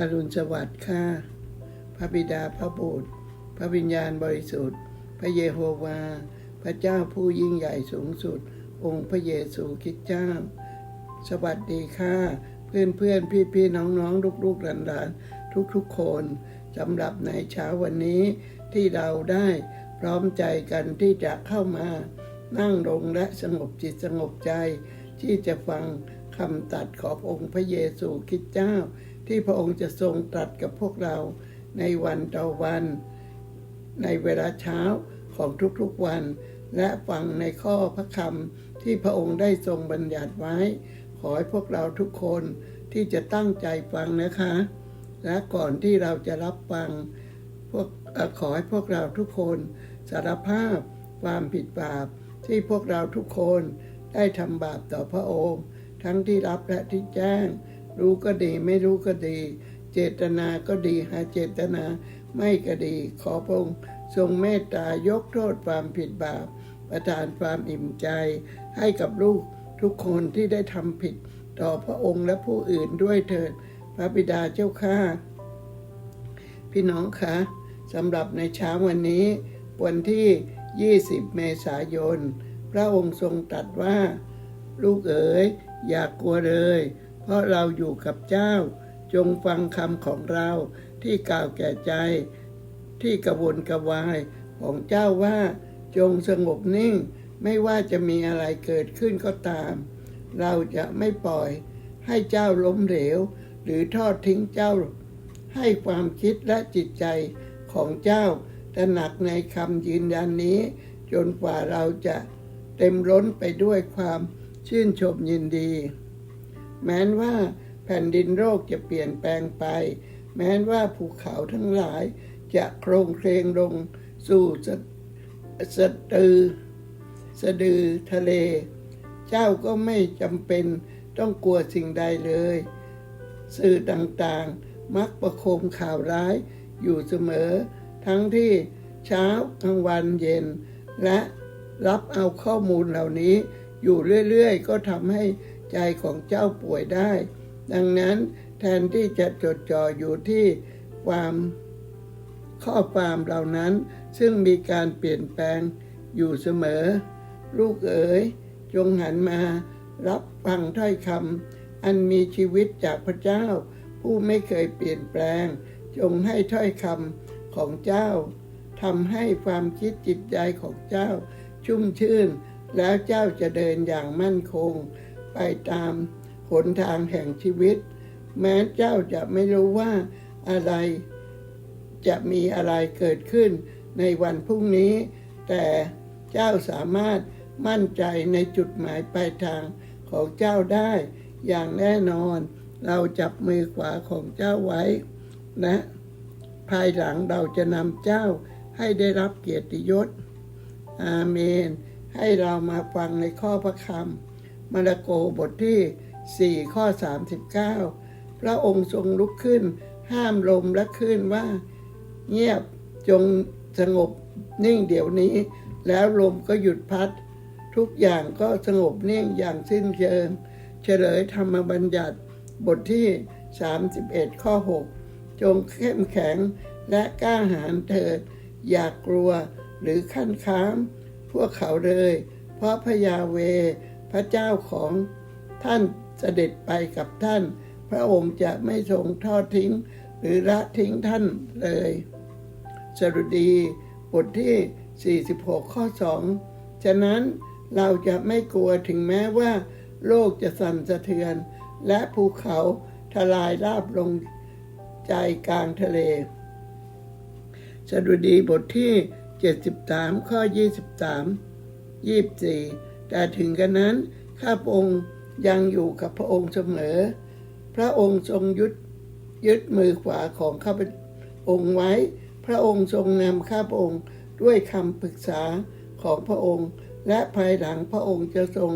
อรุณสวัสดิ์ค่ะ พระบิดาพระบุตร พระวิญญาณบริสุทธิ์ พระเยโฮวา พระเจ้าผู้ยิ่งใหญ่สูงสุด องค์พระเยซูคริสต์เจ้า สวัสดีค่ะ เพื่อนเพื่อนพี่พี่น้องน้องลูกลูกหลานหลานทุกทุกคนสำหรับในเช้าวันนี้ที่เราได้พร้อมใจกันที่จะเข้ามา นั่งลงและสงบจิตสงบใจ ที่จะฟังคำตัดขององค์พระเยซูคริสต์เจ้า ที่พระองค์จะทรงตรัสกับพวกเราในวันต่อวัน ในเวลาเช้าของทุกๆวัน และฟังในข้อพระคำที่พระองค์ได้ทรงบัญญัติไว้ ขอให้พวกเราทุกคนที่จะตั้งใจฟังนะคะ และก่อนที่เราจะรับฟังพวกขอให้พวกเราทุกคนสารภาพความผิดบาปที่พวกเราทุกคนได้ทำบาปต่อพระองค์ ทั้งที่รับและที่แจ้ง รู้ก็ดีไม่รู้ก็ดี เจตนาก็ดีหาเจตนาไม่ก็ดี ขอพระองค์ทรงเมตตายกโทษความผิดบาป ประทานความอิ่มใจ ให้กับลูกทุกคนที่ได้ทำผิด ต่อพระองค์และผู้อื่นด้วยเถิด พระบิดาเจ้าข้าพี่น้องคะสำหรับในเช้าวันนี้ วันที่ 20 เมษายน พระองค์ทรงตรัสว่า ลูกเอ๋ยอย่ากลัวเลย เพราะเราอยู่กับเจ้า จงฟังคำของเราที่กล่าวแก่ใจ ที่กระวนกระวายของเจ้าว่า จงสงบนิ่ง ไม่ว่าจะมีอะไรเกิดขึ้นก็ตาม เราจะไม่ปล่อยให้เจ้าล้มเหลว หรือทอดทิ้งเจ้า ให้ความคิดและจิตใจของเจ้าตระหนักในคำยืนยันนี้ จนกว่าเราจะเต็มล้นไปด้วยความชื่นชมยินดี แม้นว่าแผ่นดินโลกจะเปลี่ยนแปลงไป แม้นว่าภูเขาทั้งหลายจะโครงเคลงลงสู่สะสะตือ สะดือทะเล เจ้าก็ไม่จำเป็นต้องกลัวสิ่งใดเลย สื่อต่างๆ มักประโคมข่าวร้ายอยู่เสมอ ทั้งที่เช้ากลางวันเย็น และรับเอาข้อมูลเหล่านี้อยู่เรื่อยๆ ก็ทำให้ ใจของเจ้าป่วยได้ ดังนั้นแทนที่จะจดจ่ออยู่ที่ความข้อความเหล่านั้น ซึ่งมีการเปลี่ยนแปลงอยู่เสมอ ลูกเอ๋ยจงหันมา รับฟังถ้อยคำอันมีชีวิตจากพระเจ้า ผู้ไม่เคยเปลี่ยนแปลง จงให้ถ้อยคำของเจ้าทำให้ความคิดจิตใจของเจ้า ชุ่มชื่น แล้วเจ้าจะเดินอย่างมั่นคง ไปตามหนทางแห่งชีวิต แม้เจ้าจะไม่รู้ว่าอะไรจะมีอะไรเกิดขึ้นในวันพรุ่งนี้ แต่เจ้าสามารถมั่นใจในจุดหมายปลายทางของเจ้าได้ อย่างแน่นอน เราจับมือขวาของเจ้าไว้นะภายหลังเราจะนำเจ้าให้ได้รับเกียรติยศ อาเมน ให้เรามาฟังในข้อพระคำ มาระโกบทที่ 4 ข้อ 39 พระองค์ทรงลุกขึ้น ห้ามลมและคลื่นว่า เงียบจงสงบนิ่งเดี๋ยวนี้ แล้วลมก็หยุดพัด ทุกอย่างก็สงบนิ่งอย่างสิ้นเชิง เฉลยธรรมบัญญัติบทที่ 31 ข้อ 6 จงเข้มแข็งและกล้าหาญเถิด อย่ากกลัวหรือขั้นค้ามพวกเขาเลย เพราะพยาเว พระเจ้าของท่านเสด็จไปกับท่าน พระองค์จะไม่ทรงทอดทิ้ง หรือละทิ้งท่านเลยสรุดีบทที่ 46 ข้อ 2 ฉะนั้นเราจะไม่กลัวถึงแม้ว่า โลกจะสั่นสะเทือน และภูเขาทลายราบลงใจกลางทะเลสดุดีบทที่ 73 ข้อ 23 24 แต่ถึงกันนั้นข้าพระองค์ยังอยู่กับพระองค์เสมอ พระองค์ทรงยึดยึดมือขวาของข้าพองค์ไว้ พระองค์ทรงนำข้าพระองค์ด้วยคำปรึกษาของพระองค์ และภายหลังพระองค์จะทรง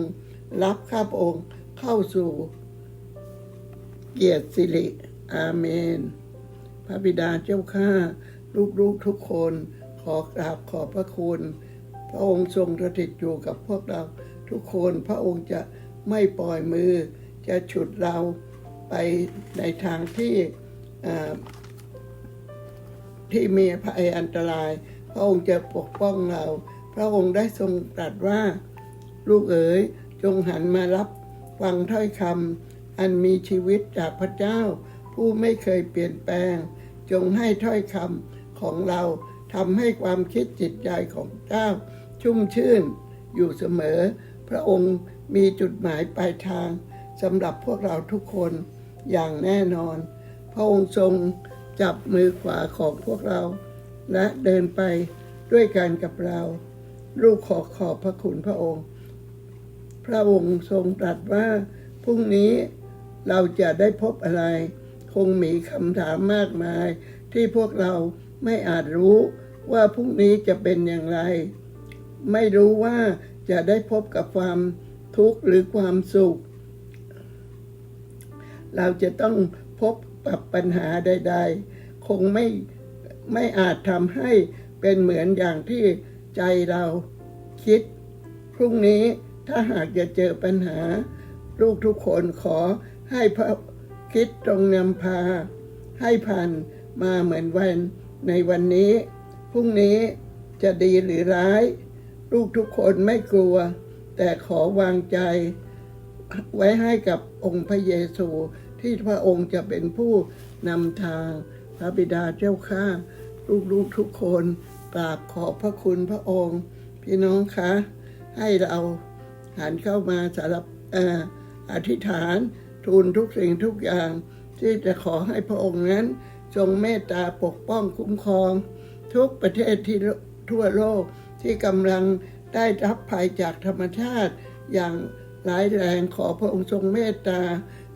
รับข้าพระองค์เข้าสู่เกียรติสิริอาเมน พระบิดาเจ้าข้าลูกๆทุกคนขอกราบขอบพระคุณ พระองค์ทรงสถิตอยู่กับพวกเราทุกคนพระองค์จะไม่ปล่อยมือ จะฉุดเราไปในทางที่ที่มีภัยอันตราย พระองค์จะปกป้องเรา พระองค์ได้ทรงตรัสว่า ลูกเอ๋ยจงหันมารับฟังถ้อยคำอันมีชีวิตจากพระเจ้า ผู้ไม่เคยเปลี่ยนแปลง จงให้ถ้อยคำของเราทำให้ความคิดจิตใจของเจ้า ชุ่มชื่นอยู่เสมอ พระองค์มีจุดหมายปลายทางสำหรับพวกเราทุกคนอย่างแน่นอน พระองค์ทรงจับมือขวาของพวกเรา และเดินไปด้วยกันกับเรา ลูกขอขอบพระคุณพระองค์ พระองค์ทรงตรัสว่าพรุ่งนี้เราจะได้พบอะไร คงมีคำถามมากมาย ที่พวกเราไม่อาจรู้ว่าพรุ่งนี้จะเป็นอย่างไร ไม่รู้ว่าจะได้พบกับความทุกข์หรือความสุข เราจะต้องพบกับปัญหาใด ๆ คงไม่ไม่อาจทำให้เป็นเหมือนอย่างที่ใจเราคิด พรุ่งนี้ถ้าหากจะเจอปัญหา ลูกทุกคนขอให้พระคิดตรงนำพา ให้ผ่านมาเหมือนวันในวันนี้ พรุ่งนี้จะดีหรือร้าย ลูกทุกคนไม่กลัว แต่ขอวางใจไว้ให้กับองค์พระเยซู ที่พระองค์จะเป็นผู้นำทาง พระบิดาเจ้าข้าลูกๆทุกคนกราบขอบพระคุณพระองค์ พี่น้องคะ ให้เราหันเข้ามาสารบเอ่ออธิษฐานทูลทุกสิ่งทุกอย่าง ที่จะขอให้พระองค์นั้นทรงเมตตาปกป้องคุ้มครอง ทุกประเทศที่ทั่วโลก ที่กำลังได้รับภัยจากธรรมชาติ อย่างร้ายแรงขอพระองค์ทรงเมตตา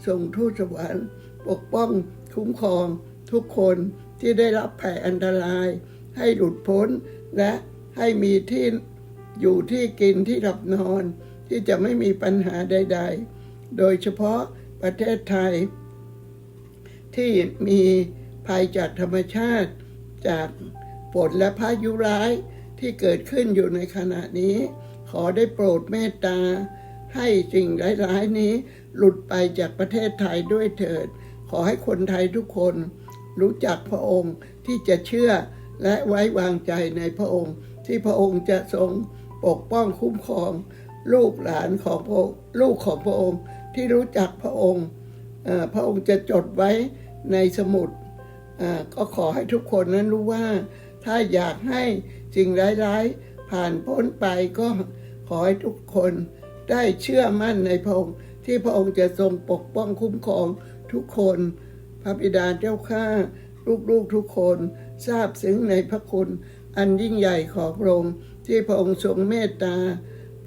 ทรงทูตสวรรค์ปกป้องคุ้มครองทุกคนที่ได้รับภัยอันตราย ให้หลุดพ้น และให้มีที่อยู่ที่กินที่หลับนอน ที่จะไม่มีปัญหาใด ๆ โดยเฉพาะประเทศไทย ที่มีภัยจากธรรมชาติจากฝนและพายุร้าย ที่เกิดขึ้นอยู่ในขณะนี้ ขอได้โปรดเมตตา ให้สิ่งร้ายๆนี้ หลุดไปจากประเทศไทยด้วยเถิด ขอให้คนไทยทุกคน รู้จักพระองค์ที่จะเชื่อและไว้วางใจในพระองค์ ที่พระองค์จะทรงปกป้องคุ้มครอง ลูกหลานของพระลูกของพระองค์ที่รู้จักพระองค์พระองค์จะจดไว้ในสมุดก็ขอให้ทุกคนนั้นรู้ว่า ถ้าอยากให้สิ่งร้ายๆ ผ่านพ้นไปก็ขอให้ทุกคนได้เชื่อมั่นในพระองค์ที่พระองค์จะทรงปกป้องคุ้มครองทุกคน พระบิดาเจ้าข้าลูกๆทุกคนทราบซึ้งในพระคุณอันยิ่งใหญ่ของพระองค์ที่พระองค์ทรงเมตตา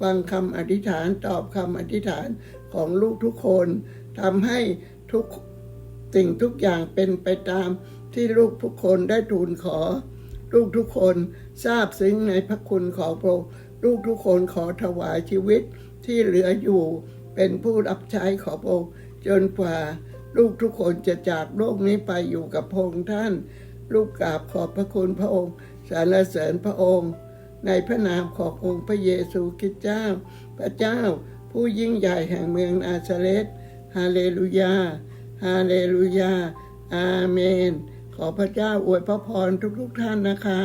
ฟังคำอธิษฐานตอบคำอธิษฐานของลูกทุกคนทำให้ทุกสิ่งทุกอย่างเป็นไปตามที่ลูกทุกคนได้ทูลขอ ลูกทุกคนทราบซึ้งในพระคุณของพระองค์ลูกทุกคนขอถวายชีวิตที่เหลืออยู่เป็นผู้รับใช้ของพระองค์จนกว่าลูกทุกคนจะจากโลกนี้ไปอยู่กับพระองค์ท่าน ลูกกราบขอบพระคุณพระองค์สรรเสริญพระองค์ ในพระนามขององค์พระเยซูคริสต์เจ้า พระเจ้าผู้ยิ่งใหญ่แห่งเมืองนาซาเรตฮาเลลูยาฮาเลลูยาอาเมน ขอพระเจ้าอวยพระพรทุกๆท่านนะคะ